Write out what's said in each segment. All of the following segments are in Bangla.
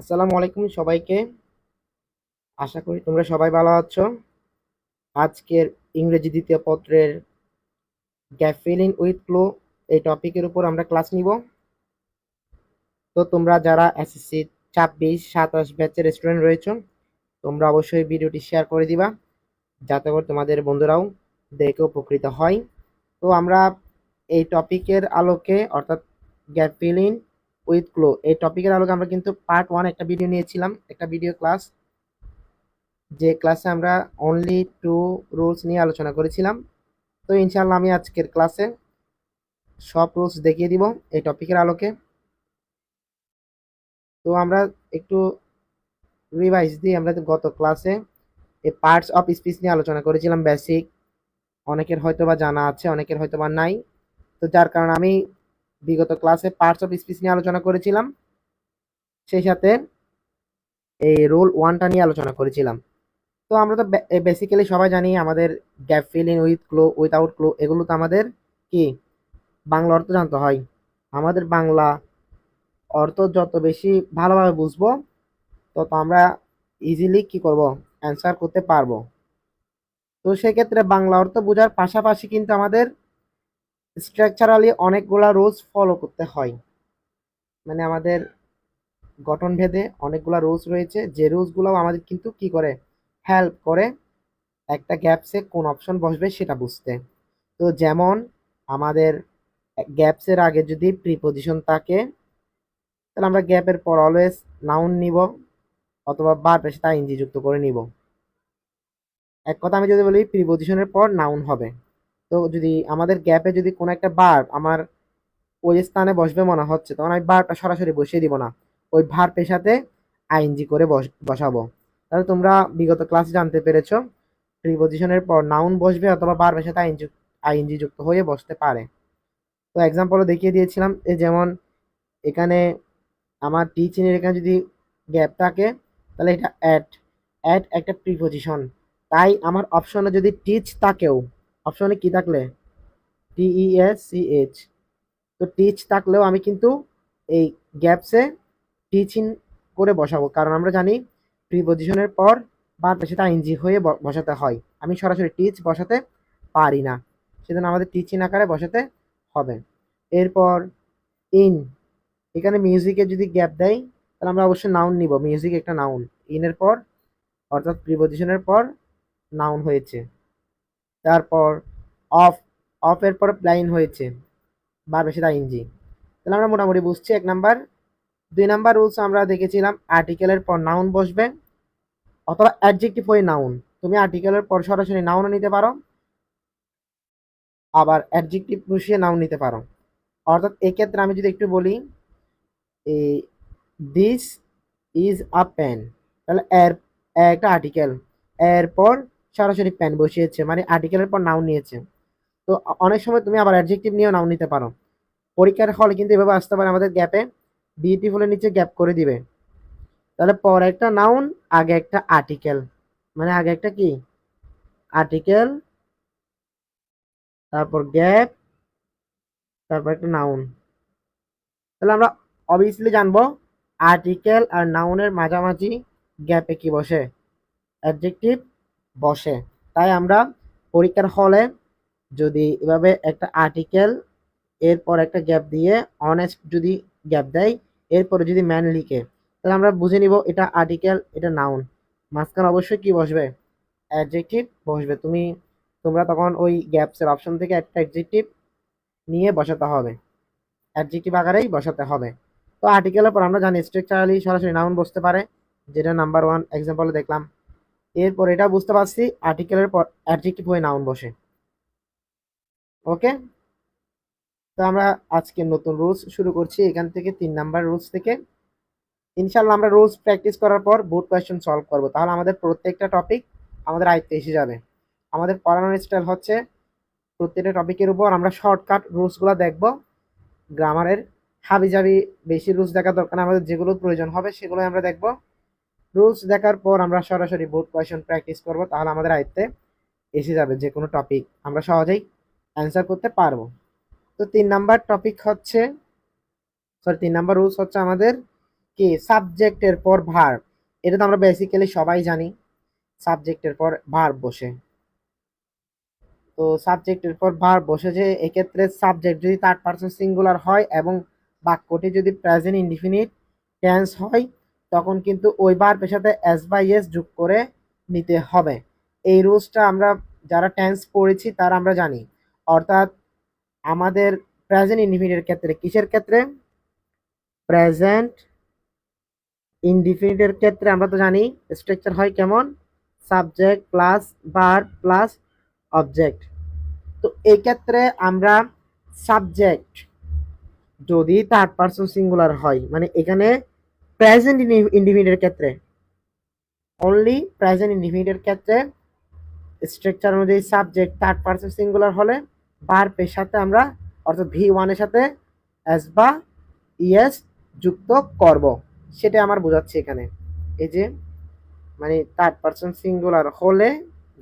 আসসালামু আলাইকুম সবাইকে। আশা করি তোমরা সবাই ভালো আছো। আজকের ইংরেজি দ্বিতীয় পত্রের গ্যাপ ফিলিং উইথ ক্লো এই টপিকের উপর আমরা ক্লাস নিব। তো তোমরা যারা এসএসসি ছাব্বিশ, সাতাশ ব্যাচের স্টুডেন্ট রয়েছো, তোমরা অবশ্যই ভিডিওটি শেয়ার করে দিবা, যাতে করে তোমাদের বন্ধুরাও দেখে উপকৃত হয়। তো আমরা এই টপিকের আলোকে, অর্থাৎ গ্যাপ ফিলিং উইথ ক্লো এই টপিকের আলোকে আমরা কিন্তু পার্ট ওয়ান একটা ভিডিও নিয়েছিলাম, একটা ভিডিও ক্লাস যে ক্লাসে আমরা অনলি টু রুলস নিয়ে আলোচনা করেছিলাম। তো ইনশাল্লাহ আমি আজকের ক্লাসে সব রুলস দেখিয়ে দিব এই টপিকের আলোকে। তো আমরা একটু রিভাইজ দিই আমরা গত ক্লাসে এই পার্টস অফ স্পিচ নিয়ে আলোচনা করেছিলাম বেসিক অনেকের হয়তো বা জানা আছে, অনেকের হয়তো বা নাই। তো যার কারণে আমি বিগত ক্লাসে পার্টস অফ স্পিচ নিয়ে আলোচনা করেছিলাম। সেই সাথে এই রোল ওয়ানটা নিয়ে আলোচনা করেছিলাম। তো আমরা তো বেসিক্যালি সবাই জানি আমাদের gap filling with clue without clue এগুলো তো আমাদের কি? বাংলা অর্থ জানতে হয়। আমাদের বাংলা অর্থ যত বেশি ভালোভাবে বুঝব, তত আমরা ইজিলি কি করব? অ্যান্সার করতে পারব। তো সেক্ষেত্রে বাংলা অর্থ বোঝার পাশাপাশি কিন্তু আমাদের স্ট্রাকচারালি অনেকগুলা রোজ ফলো করতে হয়। মানে আমাদের গঠন ভেদে অনেকগুলা রোজ রয়েছে। যে রুলসগুলো আমাদের কিন্তু কি করে? হেল্প করে একটা গ্যাপসে কোন অপশন বসবে সেটা বুঝতে। তো যেমন আমাদের গ্যাপসের আগে যদি প্রিপোজিশন থাকে, তাহলে আমরা গ্যাপের পর অলওয়েজ নাউন নিব অথবা বার পেশে তা ইঞ্জি যুক্ত করে নিব। এক কথা আমি যদি বলি প্রিপোজিশনের পর নাউন হবে। তো যদি আমাদের গ্যাপে যদি কোনো একটা বার আমার ওই স্থানে বসবে মনে হচ্ছে, তখন আমি বারটা সরাসরি বসিয়ে দিব না। ওই ভার পেশাতে আইএনজি করে বসাবো। তাহলে তোমরা বিগত ক্লাসে জানতে পেরেছ প্রিপোজিশনের পর নাউন বসবে অথবা বার পেশাতে আইএনজি আইএনজি যুক্ত হয়ে বসতে পারে। তো এক্সাম্পলও দেখিয়ে দিয়েছিলাম এ যেমন এখানে আমার টিচিংয়ের এখানে যদি গ্যাপ থাকে, তাহলে এটা অ্যাড অ্যাড একটা প্রিপোজিশন তাই আমার অপশনে যদি টিচ থাকেও অপশনে কি থাকলে? T E S C teach থাকলেও আমি কিন্তু এই গ্যাপসে টিচিং করে বসাবো। কারণ আমরা জানি প্রিপোজিশনের পর বা সেটা আইনজি হয়ে বসাতে হয়। আমি সরাসরি টিচ বসাতে পারি না। সেজন্য আমাদের টিচিং আকারে বসাতে হবে। এরপর ইন এখানে মিউজিকে যদি গ্যাপ দেয়, তাহলে আমরা অবশ্যই নাউন নিব। মিউজিক একটা নাউন ইনের পর, অর্থাৎ প্রিপোজিশনের পর নাউন হয়েছে। তারপর অফ অফের পর প্লাইন হয়েছে। বার বেশি ইনজি তাহলে আমরা মোটামুটি বুঝছি, এক নাম্বার। দুই নাম্বার রুলস আমরা দেখেছিলাম আর্টিকেলের পর নাউন বসবে, অথবা অ্যাডজেক্টিভ হয়ে নাউন তুমি আর্টিকেলের পর সরাসরি নাউনও নিতে পারো, আবার অ্যাডজেক্টিভ বসিয়ে নাউন নিতে পারো। অর্থাৎ এক্ষেত্রে আমি যদি একটু বলি এই দিস ইজ আ পেন তাহলে এর, একটা আর্টিকেল এরপর সরাসরি পেন বসিয়েছে মানে আর্টিকেলের পর নাউন নিয়েছে। তো অনেক সময় তুমি আবার অ্যাডজেক্টিভ নিয়েও নাউন নিতে পারো। পরীক্ষার হলে কিন্তু এভাবে আসতে পারে, আমাদের গ্যাপে বিউটিফুলের নিচে গ্যাপ করে দিবে। তাহলে পর একটা নাউন আগে একটা আর্টিকেল মানে আগে একটা কি? আর্টিকেল তারপর গ্যাপ তারপর একটা নাউন তাহলে আমরা অবভিয়াসলি জানব আর্টিকেল আর নাউনের মাঝামাঝি গ্যাপে কি বসে। অ্যাডজেক্টিভ বসে। তাই আমরা পরীক্ষার হলে যদি এভাবে একটা আর্টিকেল এরপর একটা গ্যাপ দিয়ে অনেস্ট যদি গ্যাপ দেয়, এরপরে যদি ম্যান লিখে, তাহলে আমরা বুঝে নিব এটা আর্টিকেল এটা নাউন মাঝখানে অবশ্যই কি বসবে? অ্যাডজেক্টিভ বসবে। তুমি, তোমরা তখন ওই গ্যাপসের অপশন থেকে একটা অ্যাডজেক্টিভ নিয়ে বসাতে হবে। অ্যাডজেক্টিভ আকারেই বসাতে হবে। তো আর্টিকেলের পর আমরা জানি স্ট্রাকচারালি সরাসরি নাউন বসতে পারে। যেটা নাম্বার ওয়ান এক্সাম্পলে দেখলাম। এরপর এটা বুঝতে পারছি আর্টিকেলের পর অ্যাডজেক্টিভ হয়ে নাউন বসে। ওকে তো আমরা আজকে নতুন রুলস শুরু করছি, এখান থেকে তিন নাম্বার রুলস থেকে। ইনশাল্লাহ আমরা রুলস প্র্যাকটিস করার পর বোর্ড কোয়েশ্চেন সলভ করব। তাহলে আমাদের প্রত্যেকটা টপিক আমাদের আয়ত্তে এসে যাবে। আমাদের পড়ানোর স্টাইল হচ্ছে প্রত্যেকটা টপিকের উপর আমরা শর্টকাট রুলসগুলো দেখব। গ্রামারের হাবি জাবি বেশি রুলস দেখার দরকার আমাদের যেগুলো প্রয়োজন হবে সেগুলো আমরা দেখব। রুলস দেখার পর আমরা সরাসরি বোর্ড কোয়েশ্চেন প্র্যাকটিস করব, তাহলে আমাদের আয়ত্তে এসে যাবে যে কোনো টপিক আমরা সহজেই অ্যান্সার করতে পারব। তো তিন নাম্বার টপিক হচ্ছে সরি তিন নাম্বার রুলস হচ্ছে আমাদের কি? সাবজেক্টের পর ভার্ব এটা তো আমরা বেসিক্যালি সবাই জানি সাবজেক্টের পর ভার বসে। তো সাবজেক্টের পর ভার্ব বসে যে এক্ষেত্রে সাবজেক্ট যদি থার্ড পারসন সিঙ্গুলার হয় এবং বাক্যটি যদি প্রেজেন্ট ইনডিফিনিট টেন্স হয় তখন কিন্তু ওই ভার্বের সাথে এস বাই এস যোগ করে নিতে হবে। এই রুলসটা আমরা যারা টেন্স পড়েছি তারা আমরা জানি। অর্থাৎ আমাদের প্রেজেন্ট ইনডিফিনিটের ক্ষেত্রে কিসের ক্ষেত্রে? প্রেজেন্ট ইনডিফিনিটের ক্ষেত্রে আমরা তো জানি স্ট্রাকচার হয় কেমন? সাবজেক্ট প্লাস বার প্লাস অবজেক্ট তো এই ক্ষেত্রে আমরা সাবজেক্ট যদি থার্ড পারসন সিঙ্গুলার হয় মানে এখানে প্রেজেন্ট ইন্ডিভিডের ক্ষেত্রে। অনলি প্রেজেন্ট ইন্ডিভিডের ক্ষেত্রে স্ট্রাকচার অনুযায়ী সাবজেক্ট থার্ড পারসন সিঙ্গুলার হলে ভার্বের সাথে আমরা, অর্থাৎ ভি ওয়ানের সাথে এস বা ইএস যুক্ত করব। সেটা আমার বোঝাচ্ছে এখানে। এই যে মানে থার্ড পারসন সিঙ্গুলার হলে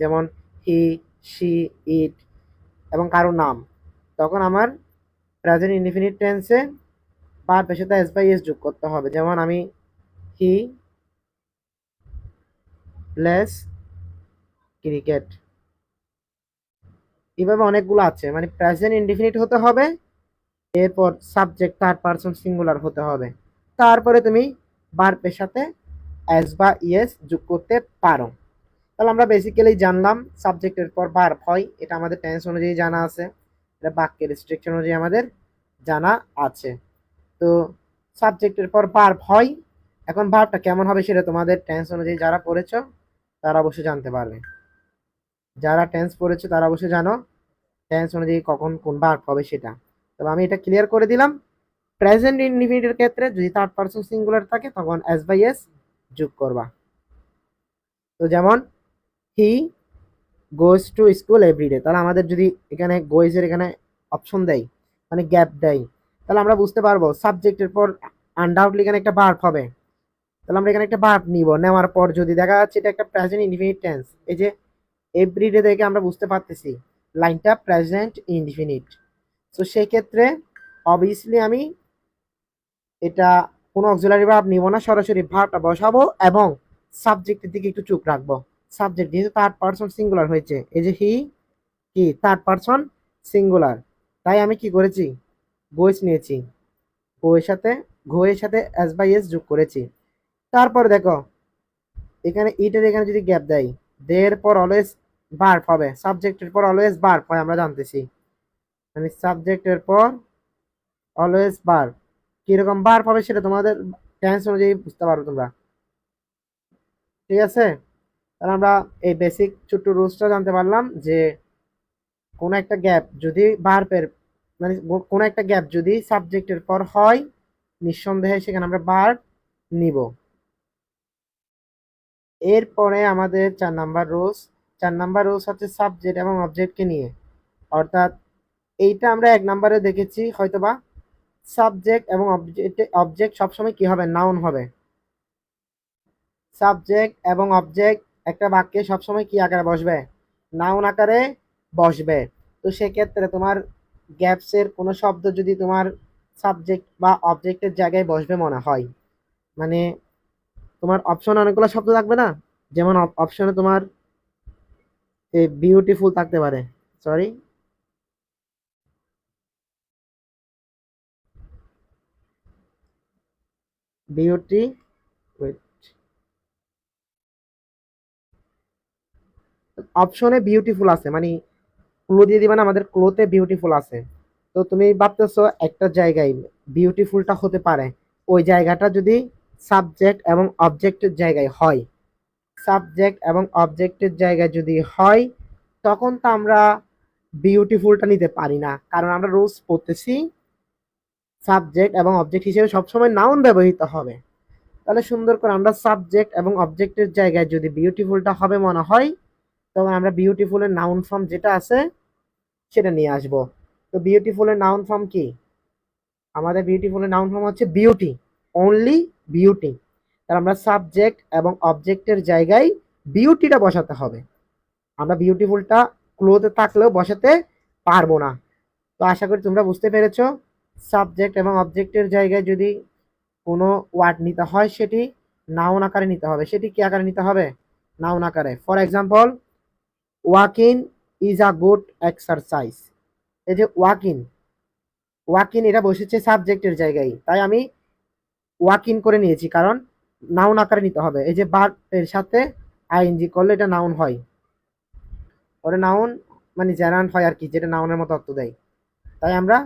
যেমন হি শি ইট এবং কারও নাম, তখন আমার প্রেজেন্ট ইনডিফিনিট টেন্সে ভার্বের সাথে এস বাই এস যোগ করতে হবে। যেমন আমি হি প্লেস ক্রিকেট এভাবে অনেকগুলো আছে। মানে প্রেজেন্ট ইনডিফিনিট হতে হবে, এরপর সাবজেক্ট থার্ড পারসন সিঙ্গুলার হতে হবে। তারপরে তুমি ভার্বের সাথে এস বা ইএস যোগ করতে পারো। তাহলে আমরা বেসিক্যালি জানলাম সাবজেক্টের পর ভার্ব হয়। এটা আমাদের টেন্স অনুযায়ী জানা আছে। এটা বাক্যের রেস্ট্রিকশন অনুযায়ী আমাদের জানা আছে। তো সাবজেক্টের পর ভার্ব হয়। এখন ভার্বটা কেমন হবে সেটা তোমাদের টেন্স অনুযায়ী যারা পড়েছ, তারা অবশ্যই জানতে পারবে। যারা টেন্স পড়েছে, তারা অবশ্যই জানো টেন্স অনুযায়ী কখন কোন ভার্ব হবে সেটা। তবে আমি এটা ক্লিয়ার করে দিলাম। প্রেজেন্ট ইনডিফিনিটের ক্ষেত্রে যদি থার্ড পারসন সিঙ্গুলার থাকে, তখন এস বাই এস যোগ করবা। তো যেমন he goes to school everyday তাহলে আমাদের যদি এখানে গোয়েজের এখানে অপশন দেয় মানে গ্যাপ দেয় তাহলে আমরা বুঝতে পারব সাবজেক্টের পর আনডাউটলি এখানে একটা ভার্ব হবে। তাহলে আমরা এখানে একটা ভার্ব নিব। নেওয়ার পর যদি দেখা যাচ্ছে এটা একটা প্রেজেন্ট ইনডিফিনিট টেন্স এই যে এভরিডে দেখে আমরা বুঝতে পারতেছি, লাইনটা প্রেজেন্ট ইনডিফিনিট তো সেই ক্ষেত্রে অবভিয়াসলি আমি এটা কোনো অক্সিলারি ভার্ব নিব না, সরাসরি ভার্বটা বসাবো এবং সাবজেক্টের দিকে একটু চোখ রাখব। সাবজেক্ট যেহেতু থার্ড পারসন সিঙ্গুলার হয়েছে, এই যে হি কি থার্ড পারসন সিঙ্গুলার তাই আমি কি করেছি? গোয়েস নিয়েছি। গোয়ের সাথে গোয়ের সাথে এস বাই এস যোগ করেছি। তারপরে দেখো, এখানে ইটের এখানে যদি গ্যাপ দেয় দের পর অলওয়েজ বার্ফ হবে। সাবজেক্টের পর অলওয়েজ বার্ফ হয়, আমরা জানতেছি। মানে সাবজেক্টের পর অলওয়েজ বার কীরকম বার পাবে সেটা তোমাদের টেন্স অনুযায়ী বুঝতে পারো তোমরা। ঠিক আছে? তাহলে আমরা এই বেসিক ছোট্ট রুলসটা জানতে পারলাম যে, কোনো একটা গ্যাপ যদি বার্পের মানে কোনো একটা গ্যাপ যদি সাবজেক্টের পর হয়, নিঃসন্দেহে সেখানে আমরা বার নিব। এরপরে আমাদের চার নাম্বার রোজ চার নাম্বার রোজ হচ্ছে সাবজেক্ট এবং অবজেক্টকে নিয়ে। অর্থাৎ এইটা আমরা এক নাম্বারে দেখেছি, হয়তোবা সাবজেক্ট এবং অবজেক্ট অবজেক্ট সবসময় কি হবে? নাউন হবে। সাবজেক্ট এবং অবজেক্ট একটা বাক্যে সবসময় কি আকারে বসবে? নাউন আকারে বসবে। তো সেক্ষেত্রে তোমার গ্যাপসের কোনো শব্দ যদি তোমার সাবজেক্ট বা অবজেক্টের জায়গায় বসবে মনে হয় মানে তোমার অপশন অনেকগুলো শব্দ থাকবে না? যেমন অপশনে তোমার বিউটিফুল থাকতে পারে সরি বিউটি অপশনে বিউটিফুল আছে মানে ক্লো দিয়ে দিবা না, আমাদের ক্লোতে বিউটিফুল আছে। তো তুমি ভাবতেছো একটা জায়গায় বিউটিফুলটা হতে পারে। ওই জায়গাটা যদি সাবজেক্ট এবং অবজেক্টের জায়গায় হয় সাবজেক্ট এবং অবজেক্টের জায়গায় যদি হয়, তখন তো আমরা বিউটিফুলটা নিতে পারি না। কারণ আমরা রোজ পড়তেছি সাবজেক্ট এবং অবজেক্ট হিসেবে সবসময় নাউন ব্যবহৃত হবে। তাহলে সুন্দর করে আমরা সাবজেক্ট এবং অবজেক্টের জায়গায় যদি বিউটিফুলটা হবে মনে হয় তখন আমরা বিউটিফুলের নাউন ফর্ম যেটা আছে, সেটা নিয়ে আসব। তো বিউটিফুলের নাউন ফর্ম কি? আমাদের বিউটিফুলের নাউন ফর্ম হচ্ছে বিউটি অনলি বিউটি তাহলে আমরা সাবজেক্ট এবং অবজেক্টের জায়গায় বিউটিটা বসাতে হবে। আমরা বিউটিফুলটা ক্লোতে থাকলেও বসাতে পারব না। তো আশা করি তোমরা বুঝতে পেরেছ সাবজেক্ট এবং অবজেক্টের জায়গায় যদি কোনো ওয়ার্ড নিতে হয়, সেটি নাউন আকারে নিতে হবে। সেটি কি আকারে নিতে হবে? নাউন আকারে। For example walking is a good exercise এই যে ওয়াকিং ওয়াকিং এটা বসেছে সাবজেক্টের জায়গায়, তাই আমি ওয়াকিং করে নিয়েছি, কারণ নাউন আকারে নিতে হবে। এই যে বার এর সাথে আইএনজি করলে এটা নাউন হয়। ওটা নাউন মানে জেনারেল হয় আর কি, যেটা নাউনের মতো অর্থ দেয়। তাই আমরা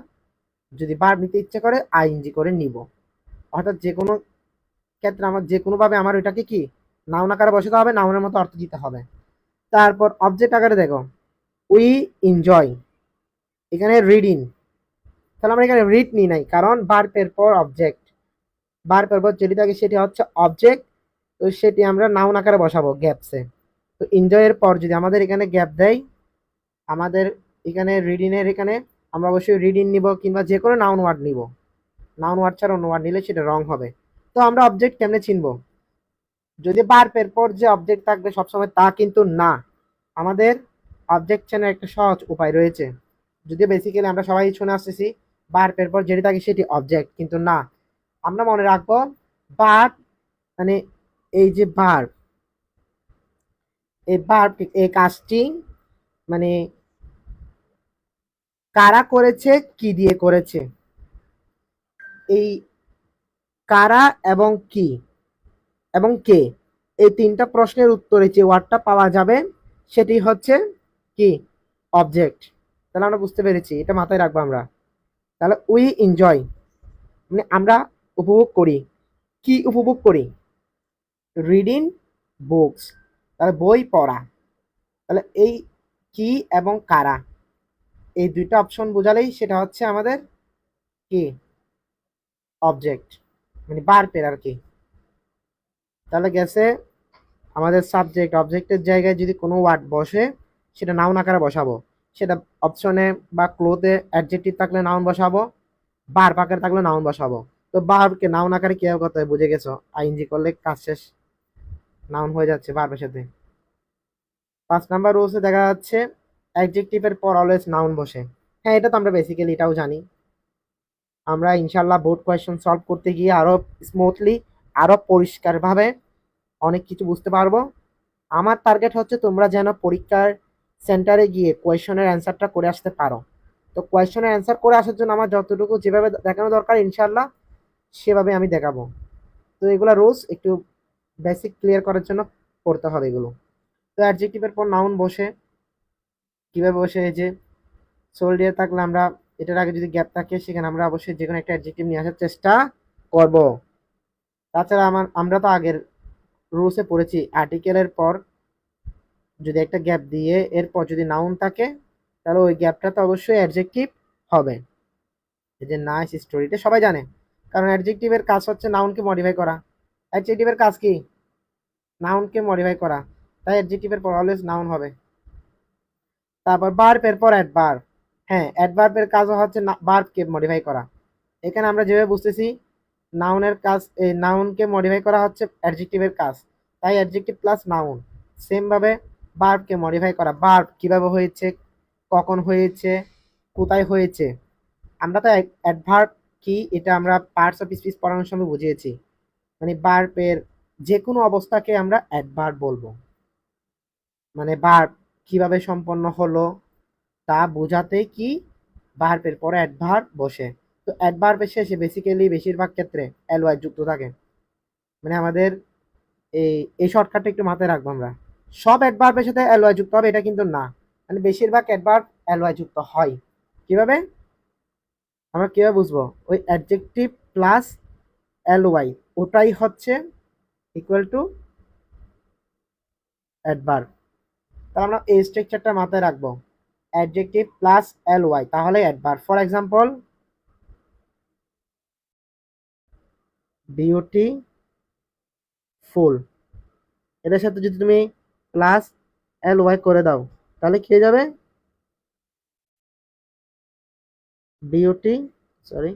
যদি বার নিতে ইচ্ছে করে আইএনজি করে নিব। অর্থাৎ যে কোনো ক্ষেত্রে আমার, যে কোনোভাবে আমার ওইটাকে কি নাউন আকারে বসাতে হবে নাউনের মতো অর্থ দিতে হবে। তারপর অবজেক্ট আকারে দেখো উই এনজয় এখানে রিডিং তাহলে আমরা এখানে রিড নিই নাই, কারণ বার্পের পর অবজেক্ট বার্পের পর যেটি থাকে সেটি হচ্ছে অবজেক্ট তো সেটি আমরা নাউন আকারে বসাবো গ্যাপসে তো এনজয়ের পর যদি আমাদের এখানে গ্যাপ দেয়, আমাদের এখানে রিডিংয়ের এখানে আমরা অবশ্যই রিডিং নিব কিংবা যে কোনো নাউন ওয়ার্ড নিব নাউন ওয়ার্ড ছাড়া অন্য ওয়ার্ড নিলে সেটা রং হবে, তো আমরা অবজেক্ট কেমনে চিনব? যদি বার্পের পর যে অবজেক্ট থাকবে সবসময় তা কিন্তু না। আমাদের অবজেক্ট চেনার একটা সহজ উপায় রয়েছে। যদি বেসিক্যালি আমরা সবাই শুনে আসতেছি, বার্পের পর যেটি থাকে সেটি অবজেক্ট কিন্তু না। আমরা মনে রাখব বার্ব মানে এই যে বার্ব এই বার্ব এই কাজটি মানে কারা করেছে, কি দিয়ে করেছে? এই কারা এবং কি? এবং কে? এই তিনটা প্রশ্নের উত্তরে যে ওয়ার্ডটা পাওয়া যাবে, সেটি হচ্ছে কি? অবজেক্ট তাহলে আমরা বুঝতে পেরেছি, এটা মাথায় রাখব আমরা। তাহলে উই এনজয় মানে আমরা উপভোগ করি। কি উপভোগ করি? রিডিং বুকস তাহলে বই পড়া। তাহলে এই কি এবং কারা? এই দুইটা অপশন বোঝালেই সেটা হচ্ছে আমাদের কি? অবজেক্ট মানে বার্পের আর কি। তাহলে গেছে আমাদের সাবজেক্ট অবজেক্টের জায়গায় যদি কোনো ওয়ার্ড বসে, সেটা নাউন আকারে বসাবো। সেটা অপশনে বা ক্লোতে অ্যাডজেক্টিভ থাকলে নাউন বসাবো বার আকারে থাকলে নাউন বসাবো। তো বারকে নাউন আকারে কি করতে হয় বুঝে গেছো? আইনজি করলে কাজ শেষ। নাউন হয়ে যাচ্ছে বারবের সাথে। পাঁচ নাম্বার রুলসে দেখা যাচ্ছে অ্যাডজেক্টিভের পর অলওয়েজ নাউন বসে। হ্যাঁ এটা তো আমরা বেসিক্যালি এটাও জানি। আমরা ইনশাল্লাহ বোর্ড কোয়েশ্চেন সলভ করতে গিয়ে আরও স্মুথলি আরও পরিষ্কারভাবে অনেক কিছু বুঝতে পারব। আমার টার্গেট হচ্ছে তোমরা যেন পরীক্ষার সেন্টারে গিয়ে কোয়েশনের অ্যান্সারটা করে আসতে পারো। তো কোয়েশনের অ্যান্সার করে আসার জন্য আমার যতটুকু যেভাবে দেখানো দরকার ইনশাল্লাহ সেভাবে আমি দেখাবো। তো এগুলো রোজ একটু বেসিক ক্লিয়ার করার জন্য পড়তে হবে এগুলো। তো অ্যাডজেক্টিভের পর নাউন বসে। কীভাবে বসে? এই যে সোলডিয়ার থাকলে আমরা, এটার আগে যদি গ্যাপ থাকে, সেখানে আমরা অবশ্যই যে কোনো একটা অ্যাডজেক্টিভ নিয়ে আসার চেষ্টা করব। তাছাড়া আমার, আমরা তো আগের রুলসে পড়েছি আর্টিকেলের পর যদি একটা গ্যাপ দিয়ে এরপর যদি নাউন থাকে, তাহলে ওই গ্যাপটা তো অবশ্যই অ্যাডজেক্টিভ হবে। এই যে নাইস স্টোরিটা সবাই জানে, কারণ অ্যাডজেক্টিভের কাজ হচ্ছে নাউনকে মডিফাই করা। অ্যাডজেক্টিভের কাজ কি? নাউনকে মডিফাই করা। তাই অ্যাডজেক্টিভের পর অলওয়েজ নাউন হবে। তারপর বার্বের পর অ্যাডভার্ব হ্যাঁ অ্যাডভার্বের কাজও হচ্ছে বার্বকে মডিফাই করা। এখানে আমরা যেভাবে বুঝতেছি নাউনের কাজ, এই নাউনকে মডিফাই করা হচ্ছে অ্যাডজেক্টিভের কাজ। তাই অ্যাডজেক্টিভ প্লাস নাউন সেমভাবে বার্বকে মডিফাই করা। বার্ব কীভাবে হয়েছে, কখন হয়েছে, কোথায় হয়েছে। আমরা তো অ্যাডভার্ব কি, এটা আমরা পার্টস অফ স্পিচ পড়ানোর সময় বুঝিয়েছি। মানে বার্বের যে কোনো অবস্থাকে আমরা অ্যাডভার্ব বলব। মানে বার্ব কীভাবে সম্পন্ন হলো, তা বোঝাতে কি বার্বের পরে অ্যাডভার্ব বসে। তো অ্যাডভার্বের শেষে বেসিক্যালি বেশিরভাগ ক্ষেত্রে এলওয়াই যুক্ত থাকে। মানে আমাদের এই এই শর্টকাটটা একটু মাথায় রাখব আমরা। সব অ্যাডভার্বের সাথে এলওয়াই যুক্ত হবে, এটা কিন্তু না। মানে বেশিরভাগ অ্যাডভার্ব এলওয়াই যুক্ত হয়। কীভাবে? আমরা কীভাবে বুঝব? ওই অ্যাডজেক্টিভ প্লাস এলওয়াই ওটাই হচ্ছে ইকুয়াল টু অ্যাডভার্ব তাহলে আমরা এই স্ট্রাকচারটা মাথায় রাখব। অ্যাডজেক্টিভ প্লাস এলওয়াই তাহলে adverb for example beautiful এদের সাথে যদি তুমি প্লাস এল ওয়াই করে দাও, তাহলে কি যাবে? বিউটি সরি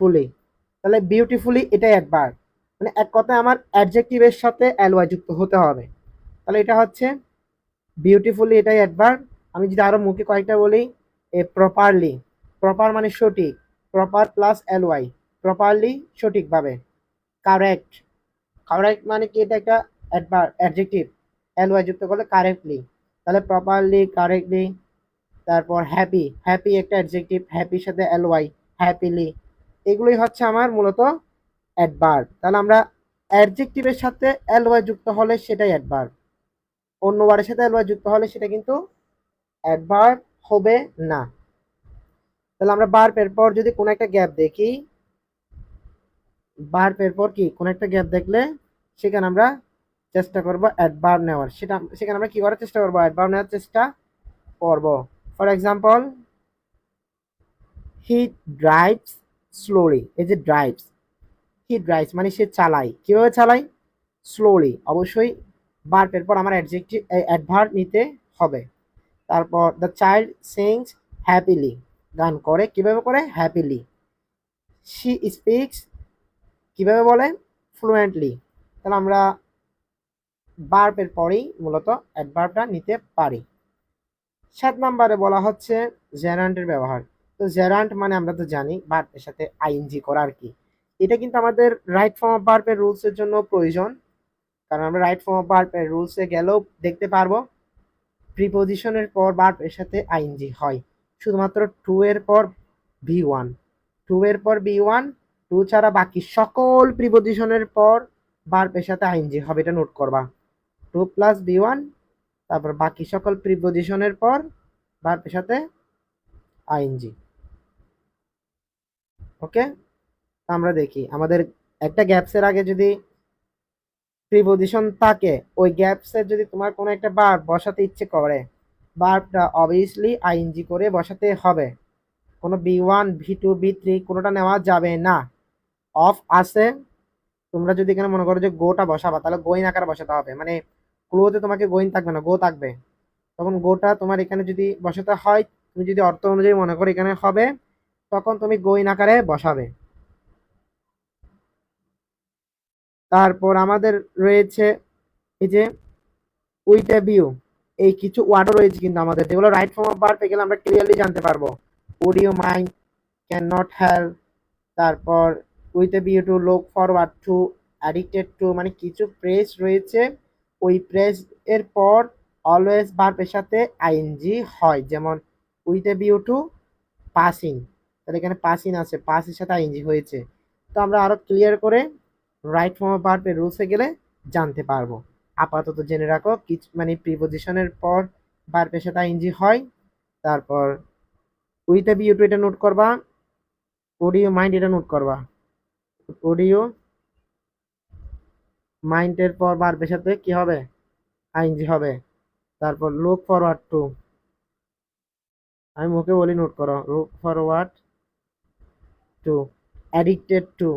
ফুলি তাহলে বিউটিফুলি এটাই একবার। মানে এক কথায় আমার অ্যাডজেক্টিভের সাথে এল ওয়াই যুক্ত হতে হবে। তাহলে এটা হচ্ছে বিউটিফুলি এটাই একবার। আমি যদি আরও মুখে কয়েকটা বলি, এ প্রপারলি প্রপার মানে সঠিক। Proper plus L Y properly সঠিকভাবে। কারেক্ট কারেক্ট মানে কি? এটা একটা অ্যাডজেক্টিভ এল ওয়াই যুক্ত করলে কারেক্টলি তাহলে প্রপারলি কারেক্টলি তারপর হ্যাপি হ্যাপি একটা অ্যাডজেক্টিভ হ্যাপির সাথে এল ওয়াই হ্যাপিলি এগুলোই হচ্ছে আমার মূলত অ্যাডভার্ব তাহলে আমরা অ্যাডজেক্টিভের সাথে এল ওয়াই যুক্ত হলে সেটাই অ্যাডভার্ব অন্য ওয়ার্ডের সাথে এল ওয়াই যুক্ত হলে সেটা কিন্তু অ্যাডভার্ব হবে না। তাহলে আমরা বার পের পর যদি কোনো একটা গ্যাপ দেখি বার পের পর কি? কোনো একটা গ্যাপ দেখলে সেখানে আমরা চেষ্টা করব অ্যাডভার্ব নেওয়ার। সেটা সেখানে আমরা কি করার চেষ্টা করব? অ্যাডভার্ব নেওয়ার চেষ্টা করব। For example he drives slowly এই যে ড্রাইভস হি ড্রাইভস মানে সে চালায়। কীভাবে চালায়? স্লোলি অবশ্যই বার্বের পর আমার অ্যাডজেক্টিভ অ্যাডভার্ব নিতে হবে। তারপর দ্য চাইল্ড সিংস হ্যাপিলি গান করে, কীভাবে করে? হ্যাপিলি শি স্পিক্স কীভাবে বলে? ফ্লুয়েন্টলি তাহলে আমরা বার্বের পরেই মূলত অ্যাডভার্বটা নিতে পারি। সাত নম্বরে বলা হচ্ছে জেরান্টের ব্যবহার। তো জেরান্ট মানে আমরা তো জানি বার্বের সাথে আইএনজি করা আর কি। এটা কিন্তু আমাদের রাইট ফর্ম অফ বার্বের রুলসের জন্য প্রয়োজন। কারণ আমরা রাইট ফর্ম অফ বার্বের রুলসে গেলেও দেখতে পারব। প্রিপোজিশনের পর বার্বের সাথে আইএনজি হয়। শুধুমাত্র টু এর পর ভি ওয়ান টু এর পর বি ওয়ান টু ছাড়া বাকি সকল প্রিপোজিশনের পর বার্বের সাথে আইএনজি হবে এটা নোট করবা। টু প্লাস বি ওয়ান তারপর বাকি সকল প্রিপোজিশনের পর বার্বের সাথে আইএনজি ওকে আমরা দেখি, আমাদের একটা গ্যাপসের আগে যদি প্রিপোজিশন থাকে, ওই গ্যাপসের যদি তোমার কোনো একটা বার বসাতে ইচ্ছে করে বারটা অবভিয়াসলি আইএনজি করে বসাতে হবে। কোনো B one V two B three কোনোটা নেওয়া যাবে না। অফ আছে। তোমরা যদি এখানে মনে করো যে গোটা বসাবা, তাহলে গোইন আকারে বসাতে হবে। মানে ক্লোতে তোমাকে গোইন থাকবে না, গো থাকবে। তখন গোটা তোমার এখানে যদি বসাতে হয়, তুমি যদি অর্থ অনুযায়ী মনে করো এখানে হবে, তখন তুমি গোইন আকারে বসাবে। তারপর আমাদের রয়েছে এই যে উইথ এ ভিউ। এই কিছু ওয়ার্ডও রয়েছে কিন্তু আমাদের। যেগুলো রাইট ফর্ম অফ ভার্ব গেলে আমরা ক্লিয়ারলি জানতে পারব। You mind can not help তারপর with a view to look forward to addicted to মানে কিছু প্রেস রয়েছে। ওই প্রেস এর পর অলওয়েজ ভার্বের সাথে আইএনজি হয়। যেমন with a view to passing তাহলে এখানে পাসিং আছে। পাসের সাথে আইএনজি হয়েছে। তো আমরা আরও ক্লিয়ার করে রাইট ফর্ম অফ ভার্বের রুলসে গেলে জানতে পারব। আপাতত জেনে রাখো, কিছু মানে প্রিপোজিশনের পর ভার্বের সাথে আইএনজি হয়, তারপর উইথ এ বিউ টু এটা নোট করবা অডিও মাইন্ড এটা নোট করবা। অডিও মাইন্ডের পর বার সাথে কি হবে? আইনজি হবে। তারপর লুক ফরওয়ার্ড টু আমি মুখে বলি নোট করো look forward to addicted to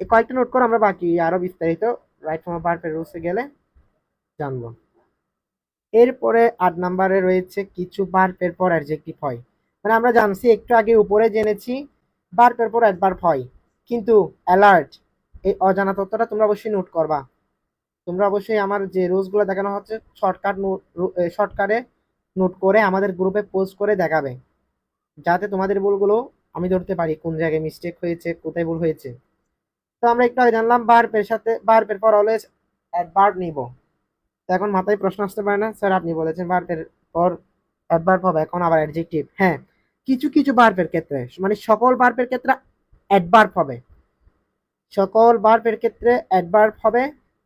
এই কয়েকটা নোট করো আমরা বাকি আরও বিস্তারিত রাইট ফর্ম ভার্বের রুলসে গেলে। জানব। এরপরে আট নাম্বারে রয়েছে কিছু ভার্বের পর অ্যাডজেক্টিভ হয়। মানে আমরা জানছি, একটু আগে উপরে জেনেছি ভার্বের পর অ্যাডভার্ব হয় কিন্তু অ্যালার্ট এই অজানা তথ্যটা তোমরা অবশ্যই নোট করবা। তোমরা অবশ্যই আমার যে রুলসগুলো দেখানো হচ্ছে শর্টকাট শর্টকাটে নোট করে আমাদের গ্রুপে পোস্ট করে দেখাবে। যাতে তোমাদের ভুলগুলো আমি ধরতে পারি, কোন জায়গায় মিস্টেক হয়েছে, কোথায় ভুল হয়েছে। তো আমরা একটু আগে জানলাম বার্বের সাথে বার্বের পর অলওয়েজ অ্যাডভার্ব নিব। তো এখন মাথায় প্রশ্ন আসতে পারে না। স্যার, আপনি বলেছেন বার্বের পর অ্যাডভার্ব হবে এখন আবার অ্যাডজেক্টিভ হ্যাঁ কিছু কিছু বার্বের ক্ষেত্রে মানে সকল বার্বের ক্ষেত্রে অ্যাডভার্ব হবে। সকল বার্বের ক্ষেত্রে অ্যাডভার্ব হবে,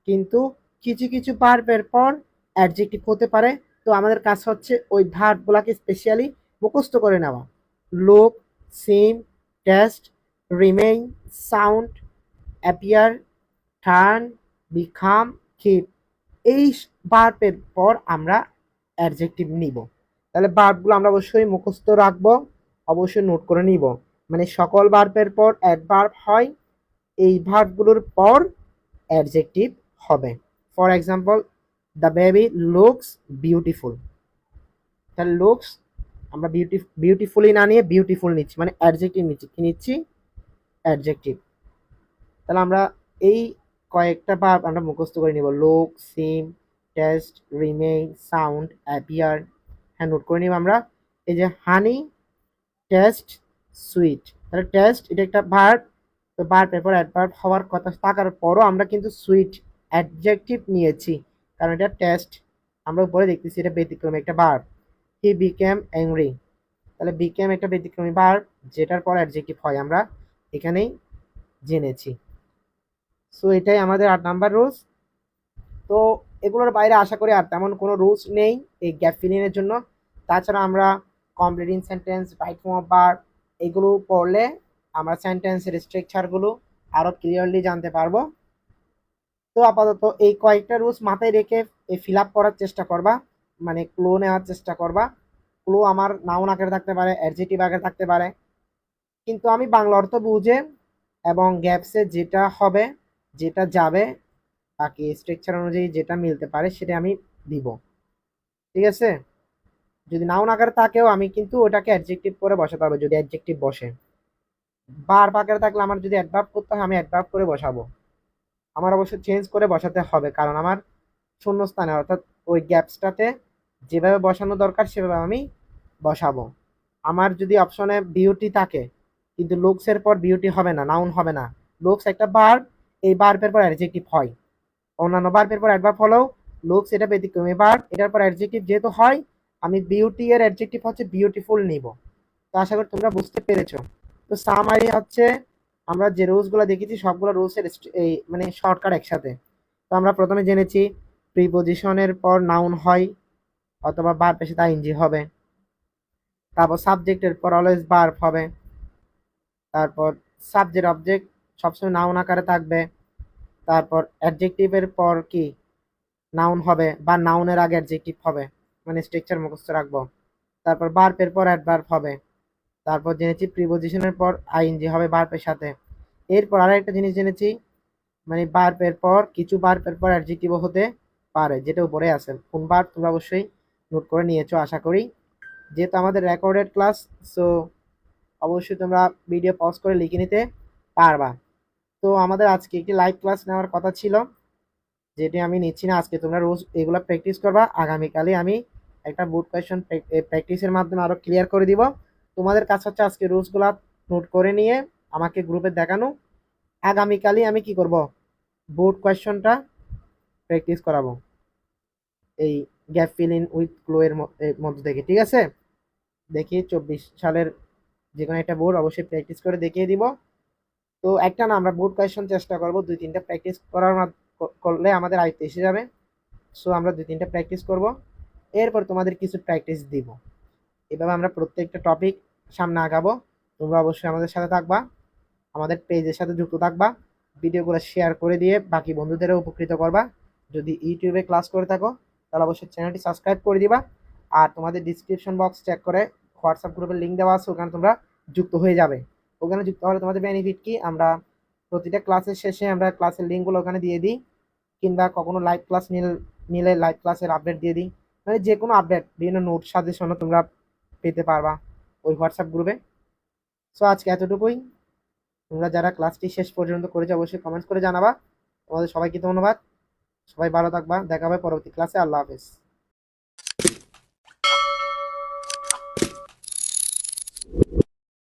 কিন্তু কিছু কিছু বার্বের পর অ্যাডজেক্টিভ হতে পারে। তো আমাদের কাজ হচ্ছে ওই ভার্বগুলোকে স্পেশালি মুখস্থ করে নেওয়া। Look seem taste remain sound appear turn become keep এই বার্বের পর আমরা অ্যাডজেক্টিভ নিব। তাহলে বার্বগুলো আমরা অবশ্যই মুখস্থ রাখব, অবশ্যই নোট করে নিব। মানে সকল বার্বের পর অ্যাডভার্ব হয়, এই ভার্বগুলোর পর অ্যাডজেক্টিভ হবে। For example the baby looks beautiful তাহলে লুকস আমরা বিউটি বিউটিফুলি না নিয়ে বিউটিফুল নিচ্ছি মানে অ্যাডজেক্টিভ নিচ্ছি, কি নিচ্ছি? অ্যাডজেক্টিভ তাহলে আমরা এই কয়েকটা ভার্ব আমরা মুখস্থ করে নিব। Look, seem taste remain sound, appear. হ্যাঁ নোট করে নিব আমরা। এই যে হানি টেস্ট সুইট। তাহলে টেস্ট এটা একটা ভার্ব। তো ভার্ব এরপর অ্যাডভার্ব হওয়ার কথা থাকার পরও আমরা কিন্তু সুইট অ্যাডজেক্টিভ নিয়েছি। কারণ এটা টেস্ট আমরা উপরে দেখতেছি এটা ব্যতিক্রমী একটা ভার্ব। He became angry. তাহলে বিকেম একটা ব্যতিক্রমী ভার্ব, যেটার পর অ্যাডজেক্টিভ হয় আমরা এখানেই জেনেছি। সো এটাই আমাদের আট নাম্বার রুলস তো এগুলোর বাইরে আশা করি আর তেমন কোনো রুলস নেই এই গ্যাপ ফিলিংয়ের জন্য। তাছাড়া আমরা completing sentence right form of verb এগুলো পড়লে আমরা সেন্টেন্সের স্ট্রাকচারগুলো আরও ক্লিয়ারলি জানতে পারব। তো আপাতত এই কয়েকটা রুলস মাথায় রেখে এই ফিল আপ করার চেষ্টা করবা। মানে ক্লো নেওয়ার চেষ্টা করবা। ক্লো আমার নাউন আকারে থাকতে পারে অ্যাডজেটিভ আকারে থাকতে পারে। কিন্তু আমি বাংলা অর্থ বুঝে এবং গ্যাপসে যেটা হবে যেটা যাবে বাকি স্ট্রাকচার অনুযায়ী যেটা মিলতে পারে সেটা আমি দিব। ঠিক আছে? যদি নাউন আকারে থাকেও আমি কিন্তু ওটাকে অ্যাডজেক্টিভ করে বসাতে হবে, যদি অ্যাডজেক্টিভ বসে। বার আকারে থাকলে আমার যদি অ্যাডভার্ব করতে হয়, আমি অ্যাডভার্ব করে বসাবো। আমার অবশ্য চেঞ্জ করে বসাতে হবে, কারণ আমার শূন্যস্থানে, অর্থাৎ ওই গ্যাপসটাতে যেভাবে বসানো দরকার, সেভাবে আমি বসাবো। আমার যদি অপশনে বিউটি থাকে, কিন্তু লুকসের পর বিউটি হবে না নাউন হবে না। লুকস একটা বার এই বার্বের পর অ্যাডজেক্টিভ হয়। অন্যান্য বার্বের পর অ্যাডভার্ব হলেও লুকস এটা ব্যতিক্রম এবার এটার পর অ্যাডজেক্টিভ যেহেতু হয়, আমি বিউটি এর অ্যাডজেক্টিভ হচ্ছে বিউটিফুল নিব। তো আশা করি তোমরা বুঝতে পেরেছ। তো সামারি হচ্ছে, আমরা যে রুলসগুলো দেখেছি, সবগুলো রুলসের এই মানে শর্টকাট একসাথে। তো আমরা প্রথমে জেনেছি প্রিপোজিশনের পর নাউন হয়, অথবা বার পেশে তা ইঞ্জি হবে। তারপর সাবজেক্টের পর অলওয়েজ বার্ব হবে। তারপর সাবজেক্ট অবজেক্ট সবসময় নাউন আকারে থাকবে। তারপর অ্যাডজেক্টিভের পর কি? নাউন হবে বা নাউনের আগে অ্যাডজেক্টিভ হবে মানে স্ট্রাকচার মুখস্থ রাখব। তারপর বার্পের পর অ্যাডভার্ব হবে। তারপর জেনেছি প্রিপোজিশনের পর আইএনজি হবে বার্পের সাথে। এরপর আর একটা জিনিস জেনেছি মানে বার্পের পর, কিছু বার্পের পর অ্যাডজেক্টিভও হতে পারে, যেটা উপরে আছে। কোন বার তোমরা অবশ্যই নোট করে নিয়েছো, আশা করি। যেহেতু আমাদের রেকর্ডেড ক্লাস সো অবশ্যই তোমরা ভিডিও পজ করে লিখে নিতে পারবা। তো আমাদের আজকে একটি লাইভ ক্লাস নেওয়ার কথা ছিল, যেটি আমি নিচ্ছি না। আজকে তোমরা রোজ এগুলো প্র্যাকটিস করবা। আগামীকালই আমি একটা বুট কোয়েশন প্র্যাকটিসের মাধ্যমে আরও ক্লিয়ার করে দিব। তোমাদের কাছে হচ্ছে আজকে রুলসগুলো নোট করে নিয়ে আমাকে গ্রুপে দেখানো। আগামীকালই আমি কি করব? বোর্ড কোয়েশনটা প্র্যাকটিস করাবো। এই গ্যাপ ফিল উইথ ক্লো এর মধ্যে থেকে, ঠিক আছে? দেখি চব্বিশ সালের যে কোনো একটা বোর্ড অবশ্যই প্র্যাকটিস করে দেখিয়ে দিব। তো একটা না, আমরা বোর্ড কোয়েশন চেষ্টা করব, দুই তিনটা প্র্যাকটিস করার করলে আমাদের আয়ত্তে এসে যাবে। সো আমরা দুই তিনটা প্র্যাকটিস করব। এরপর তোমাদের কিছু প্র্যাকটিস দিব। এভাবে আমরা প্রত্যেকটা টপিক সামনে আগাবো। তোমরা অবশ্যই আমাদের সাথে থাকবা, আমাদের পেজের সাথে যুক্ত থাকবা, ভিডিওগুলো শেয়ার করে দিয়ে বাকি বন্ধুদেরও উপকৃত করবা। যদি ইউটিউবে ক্লাস করে থাকো, তাহলে অবশ্যই চ্যানেলটি সাবস্ক্রাইব করে দিবা। আর তোমাদের ডিসক্রিপশন বক্স চেক করে হোয়াটসঅ্যাপ গ্রুপের লিঙ্ক দেওয়া আছে, ওখানে তোমরা যুক্ত হয়ে যাবে। ওখানে যুক্ত হলে তোমাদের বেনিফিট কি? আমরা প্রতিটা ক্লাসের শেষে আমরা ক্লাসের লিঙ্কগুলো ওখানে দিয়ে দিই, কিংবা কখনো লাইভ ক্লাস নিলে লাইভ ক্লাসের আপডেট দিয়ে দিই। মানে যে কোনো আপডেট বিভিন্ন নোট সাজেশনও তোমরা পেতে পারবা ওই হোয়াটসঅ্যাপ গ্রুপে সো আজকে এতটুকুই। তোমরা যারা ক্লাসটি শেষ পর্যন্ত করেছ, অবশ্যই কমেন্টস করে জানাবা। তোমাদের সবাইকে ধন্যবাদ। সবাই ভালো থাকবা। দেখা হবে পরবর্তী ক্লাসে আল্লাহ হাফেজ।